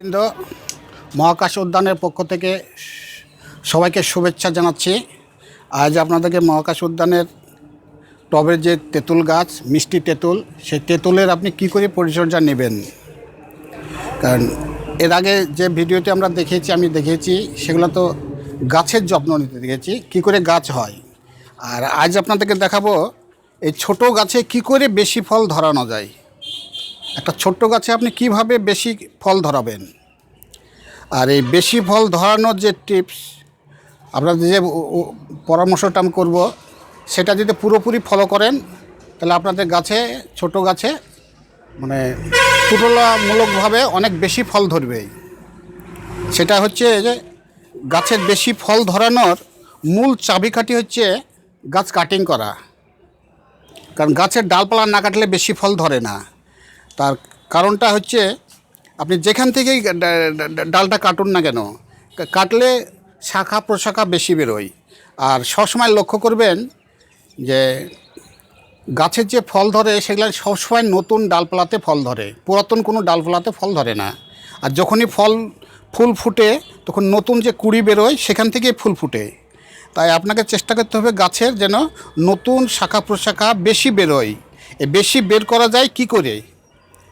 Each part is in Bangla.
কিন্তু মহাকাশ উদ্যানের পক্ষ থেকে সবাইকে শুভেচ্ছা জানাচ্ছি। আজ আপনাদেরকে মহাকাশ উদ্যানের টবের যে তেঁতুল গাছ, মিষ্টি তেঁতুল, সেই তেঁতুলের আপনি কি করে পরিচর্যা নেবেন? কারণ এর আগে যে ভিডিওতে আমরা দেখেছি, আমি দেখেছি, সেগুলো তো গাছের যত্ন নিতে দেখেছি, কি করে গাছ হয়। আর আজ আপনাদেরকে দেখাবো, এই ছোট গাছে কি করে বেশি ফল ধরানো যায়। একটা ছোট্ট গাছে আপনি কীভাবে বেশি ফল ধরাবেন? আর এই বেশি ফল ধরানোর যে টিপস আপনাদের যে পরামর্শটা আমি করব, সেটা যদি পুরোপুরি ফলো করেন, তাহলে আপনাদের গাছে, ছোট গাছে মানে তুলনামূলকভাবে অনেক বেশি ফল ধরবে সেটা হচ্ছে যে গাছের বেশি ফল ধরানোর মূল চাবিকাঠি হচ্ছে গাছ কাটিং করা। কারণ গাছের ডালপালা না কাটলে বেশি ফল ধরে না। তার কারণটা হচ্ছে আপনি যেখান থেকেই ডালটা কাটুন না কেন কাটলে শাখা প্রশাখা বেশি বেরোয়। আর সবসময় লক্ষ্য করবেন যে গাছের যে ফল ধরে সেগুলো সবসময় নতুন ডালপালাতে ফল ধরে, পুরাতন কোনো ডালপালাতে ফল ধরে না। আর যখনই ফল, ফুল ফুটে, তখন নতুন যে কুড়ি বেরোয় সেখান থেকেই ফুল ফুটে। তাই আপনাকে চেষ্টা করতে হবে গাছের যেন নতুন শাখা প্রশাখা বেশি বেরোয়। এই বেশি বের করা যায় কি করে?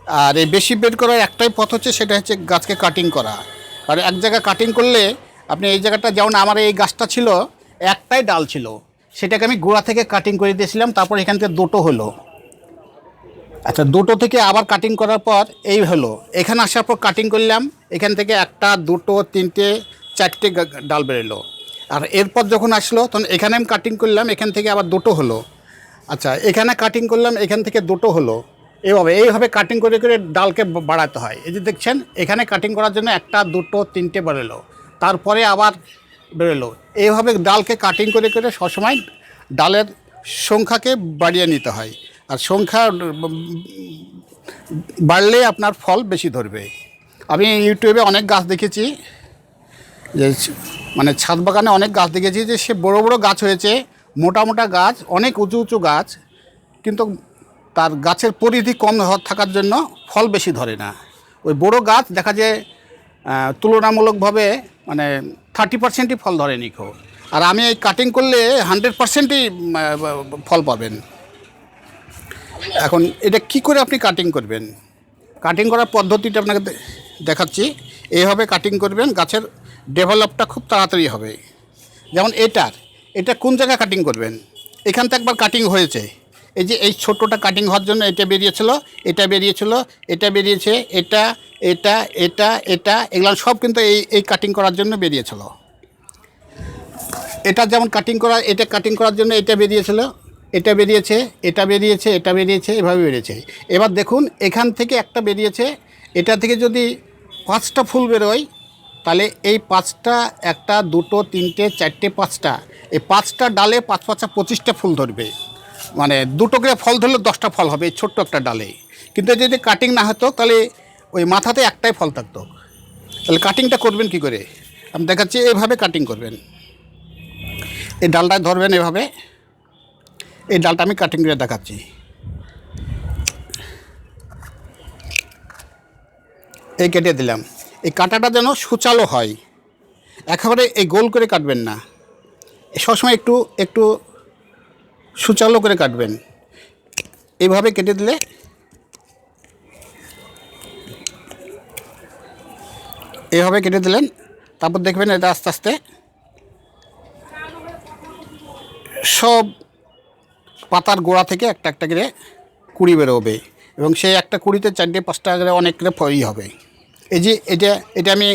আর এই বেশি বের করার একটাই পথ হচ্ছে, সেটা হচ্ছে গাছকে কাটিং করা। আর এক জায়গায় কাটিং করলে আপনি এই জায়গাটা, যেমন আমার এই গাছটা ছিল, একটাই ডাল ছিল। সেটাকে আমি গোড়া থেকে কাটিং করে দিয়েছিলাম, তারপর এখান থেকে দুটো হলো। আচ্ছা দুটো থেকে আবার কাটিং করার পর এই হলো। এখানে আসার পর কাটিং করলাম, এখান থেকে একটা, দুটো, তিনটে, চারটে ডাল বেরোলো। আর এরপর যখন আসলো, তখন এখানে আমি কাটিং করলাম, এখান থেকে আবার দুটো হলো। আচ্ছা এখানে কাটিং করলাম, এখান থেকে দুটো হলো। এইভাবে এইভাবে কাটিং করে করে ডালকে বাড়াতে হয়। এই যে দেখছেন, এখানে কাটিং করার জন্য একটা, দুটো, তিনটে বেরোলো। তারপরে আবার বেরোলো। এইভাবে ডালকে কাটিং করে করে সবসময় ডালের সংখ্যাকে বাড়িয়ে নিতে হয়। আর সংখ্যা বাড়লে আপনার ফল বেশি ধরবে। আমি ইউটিউবে অনেক গাছ দেখেছি, যে মানে ছাদ বাগানে অনেক গাছ দেখেছি যে সে বড় বড় গাছ হয়েছে, মোটা মোটা গাছ, অনেক উঁচু উঁচু গাছ, কিন্তু তার গাছের পরিধি কম থাকার জন্য ফল বেশি ধরে না। ওই বড় গাছ দেখা যায় তুলনামূলকভাবে মানে থার্টি পার্সেন্টই ফল ধরে নিখো আর আমি এই কাটিং করলে হান্ড্রেড পার্সেন্টই ফল পাবেন। এখন এটা কি করে আপনি কাটিং করবেন? কাটিং করার পদ্ধতিটা আপনাকে দেখাচ্ছি। এইভাবে কাটিং করবেন, গাছের ডেভেলপটা খুব তাড়াতাড়ি হবে। যেমন এটার, এটা কোন জায়গায় কাটিং করবেন? এখান থেকে একবার কাটিং হয়েছে। এই যে এই ছোটোটা কাটিং হওয়ার জন্য এটা বেরিয়েছিল এটা বেরিয়েছিল, এটা বেরিয়েছে, এটা এটা এটা এটা, এগুলো সব কিন্তু এই এই কাটিং করার জন্য বেরিয়েছিল। এটা যেমন কাটিং করা, এটা কাটিং করার জন্য এটা বেরিয়েছিল, এটা বেরিয়েছে এটা বেরিয়েছে এটা বেরিয়েছে, এভাবে বেরিয়েছে। এবার দেখুন, এখান থেকে একটা বেরিয়েছে, এটা থেকে যদি পাঁচটা ফুল বেরোয়, তাহলে এই পাঁচটা, একটা, দুটো, তিনটে, চারটে, পাঁচটা, এই পাঁচটা ডালে পাঁচ পাঁচটা পঁচিশটা ফুল ধরবে। মানে দুটো করে ফল ধরলে দশটা ফল হবে ছোট্ট একটা ডালে। কিন্তু যদি কাটিং না হতো, তাহলে ওই মাথাতে একটাই ফল থাকতো। তাহলে কাটিংটা করবেন কি করে? আমি দেখাচ্ছি, এভাবে কাটিং করবেন। এই ডালটা ধরবেন এভাবে। এই ডালটা আমি কাটিং করে দেখাচ্ছি। এই কেটে দিলাম। এই কাটাটা যেন সুচালো হয়। একেবারে এই গোল করে কাটবেন না। সবসময় একটু একটু সুচালো করে কাটবেন। এইভাবে কেটে দিলে এভাবে কেটে দিলেন, তারপর দেখবেন এটা আস্তে আস্তে সব পাতার গোড়া থেকে একটা একটা করে কুড়ি বেরোবে এবং সেই একটা কুড়িতে চারটে পাঁচটা করে অনেক করে ফলই হবে। এই যে এটা এটা আমি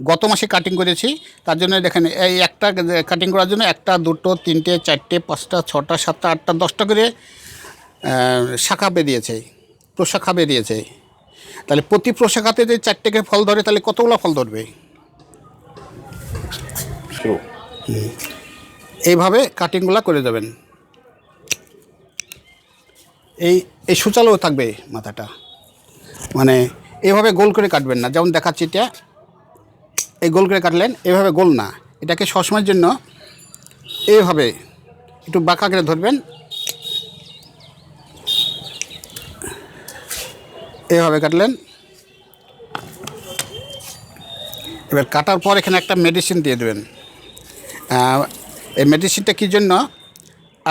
গত মাসে কাটিং করেছি তার জন্য দেখেন এই একটা কাটিং করার জন্য একটা দুটো তিনটে চারটে পাঁচটা ছটা সাতটা আটটা দশটা করে শাখা বেরিয়েছে প্রশাখা বেরিয়েছে তাহলে প্রতি প্রশাখাতে যদি চারটে করে ফল ধরে তাহলে কতগুলো ফল ধরবে? এইভাবে কাটিংগুলো করে দেবেন। এই এই সুচালো থাকবে মাথাটা। মানে এভাবে গোল করে কাটবেন না। যেমন দেখাচ্ছি এটা এই গোল করে কাটলেন, এভাবে গোল না। এটাকে সবসময়ের জন্য এইভাবে একটু বাঁকা করে ধরবেন। এভাবে কাটলেন। এবার কাটার পর এখানে একটা মেডিসিন দিয়ে দেবেন। এই মেডিসিনটা কী জন্য?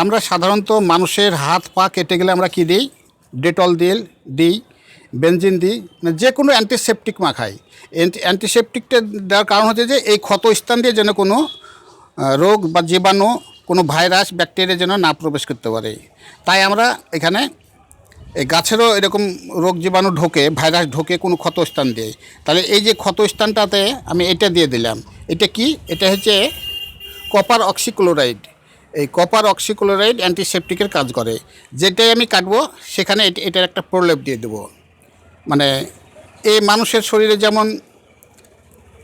আমরা সাধারণত মানুষের হাত পা কেটে গেলে আমরা কী দিই? ডেটল দিই দিই। বেনজিন দিই মানে যে কোনো অ্যান্টিসেপটিক মাখাই অ্যান্টিসেপটিকটা দেওয়ার কারণ হচ্ছে যে, এই ক্ষত স্থান দিয়ে যেন কোনো রোগ বা জীবাণু, কোনো ভাইরাস, ব্যাকটেরিয়া যেন না প্রবেশ করতে পারে। তাই আমরা এখানে এই গাছেরও এরকম রোগ জীবাণু ঢোকে, ভাইরাস ঢোকে কোনো ক্ষতস্থান দিয়ে। তাহলে এই যে ক্ষতস্থানটাতে আমি এটা দিয়ে দিলাম। এটা কি? এটা হচ্ছে কপার অক্সিক্লোরাইড। এই কপার অক্সিক্লোরাইড অ্যান্টিসেপটিকের কাজ করে। যেটাই আমি কাটবো, সেখানে এট- এটার একটা প্রলেপ দিয়ে দেবো। মানে এই মানুষের শরীরে যেমন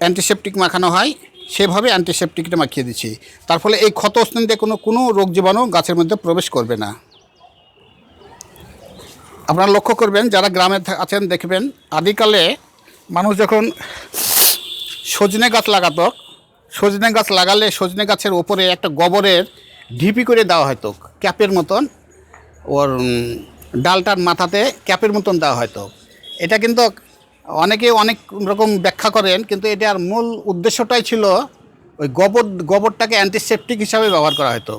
অ্যান্টিসেপটিক মাখানো হয়, সেভাবে অ্যান্টিসেপটিকটা মাখিয়ে দিচ্ছি। তার ফলে এই ক্ষতস্থান দিয়ে কোনো কোনো রোগ জীবাণু গাছের মধ্যে প্রবেশ করবে না। আপনারা লক্ষ্য করবেন, যারা গ্রামে আছেন দেখবেন, আদিকালে মানুষ যখন সজনে গাছ লাগাতো, সজনে গাছ লাগালে সজনে গাছের ওপরে একটা গোবরের ঢিপি করে দেওয়া হয়তো ক্যাপের মতন। ওর ডালটার মাথাতে ক্যাপের মতন দেওয়া হয়তো এটা কিন্তু অনেকে অনেক রকম ব্যাখ্যা করেন, কিন্তু এটার মূল উদ্দেশ্যটাই ছিল ওই গোবর, গোবরটাকে অ্যান্টিসেপটিক হিসাবে ব্যবহার করা হতো।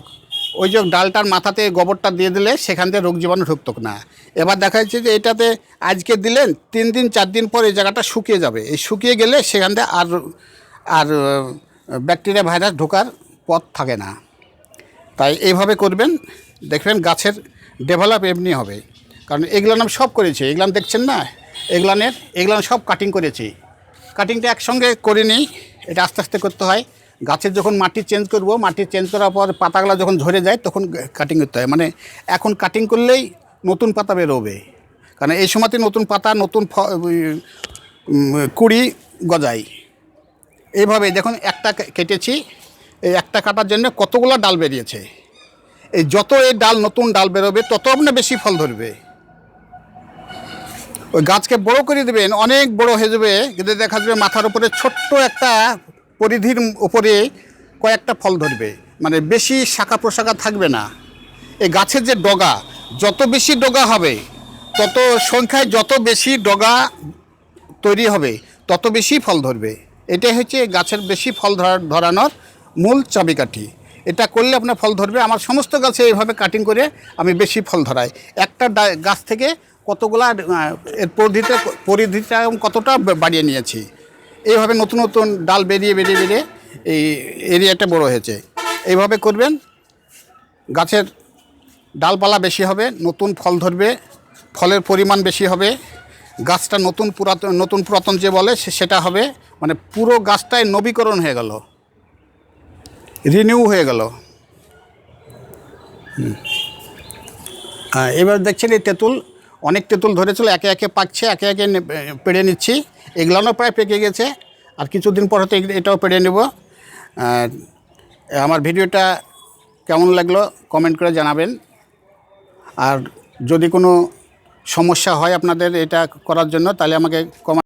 ওই যে ডালটার মাথাতে গোবরটা দিয়ে দিলে সেখান থেকে রোগ জীবাণু ঢুকতো না। এবার দেখা যাচ্ছে যে এটাতে আজকে দিলেন, তিন দিন, চার দিন পর এই জায়গাটা শুকিয়ে যাবে। এই শুকিয়ে গেলে সেখান থেকে আর আর ব্যাকটেরিয়া ভাইরাস ঢোকার পথ থাকে না। তাই এইভাবে করবেন, দেখবেন গাছের ডেভেলপ এমনি হবে। কারণ এগুলো আমি সব করেছি। এগুলো দেখছেন না? এগুলানের এগুলান সব কাটিং করেছি। কাটিংটা একসঙ্গে করে নিই, এটা আস্তে আস্তে করতে হয়। গাছের যখন মাটি চেঞ্জ করব, মাটি চেঞ্জ করার পর পাতাগুলো যখন ঝরে যায়, তখন কাটিং করতে হয়। মানে এখন কাটিং করলেই নতুন পাতা বেরোবে। কারণ এই সময়তে নতুন পাতা, নতুন কুড়ি গজায়। এইভাবে দেখুন, একটা কেটেছি, এই একটা কাটার জন্য কতগুলো ডাল বেরিয়েছে। এই যত এই ডাল নতুন ডাল বেরোবে, তত আপনার বেশি ফল ধরবে। ওই গাছকে বড় করে দেবেন, অনেক বড় হয়ে যাবে। কিন্তু দেখা যাবে মাথার উপরে ছোট্ট একটা পরিধির উপরে কয়েকটা ফল ধরবে। মানে বেশি শাখা প্রশাখা থাকবে না। এই গাছের যে ডগা, যত বেশি ডগা হবে, তত সংখ্যায় যত বেশি ডগা তৈরি হবে, তত বেশি ফল ধরবে। এটাই হচ্ছে গাছের বেশি ফল ধরা- ধরানোর মূল চাবিকাঠি। এটা করলে আপনার ফল ধরবে। আমার সমস্ত গাছে এইভাবে কাটিং করে আমি বেশি ফল ধরাই। একটা গাছ থেকে কতগুলা এর পরিধিটা পরিধিটা কতটা বাড়িয়ে নিয়েছি। এইভাবে নতুন নতুন ডাল বেরিয়ে বেরিয়ে বেরিয়ে এই এরিয়াটা বড় হয়েছে। এইভাবে করবেন, গাছের ডালপালা বেশি হবে, নতুন ফল ধরবে, ফলের পরিমাণ বেশি হবে, গাছটা নতুন পুরাতন নতুন পুরাতন যে বলে সেটা হবে মানে পুরো গাছটাই নবীকরণ হয়ে গেল। রিনিউ হয়ে গেল। এবার দেখছেন এই তেঁতুল অনেক তেঁতুল ধরেছিল, একে একে পাকছে, একে একে পেড়ে নিচ্ছি। এগুলানও প্রায় পেকে গেছে, আর কিছুদিন পর হয়তো এটাও পেড়ে নেব। আমার ভিডিওটা কেমন লাগল কমেন্ট করে জানাবেন। আর যদি কোনো সমস্যা হয় আপনাদের এটা করার জন্য, তাহলে আমাকে কমেন্ট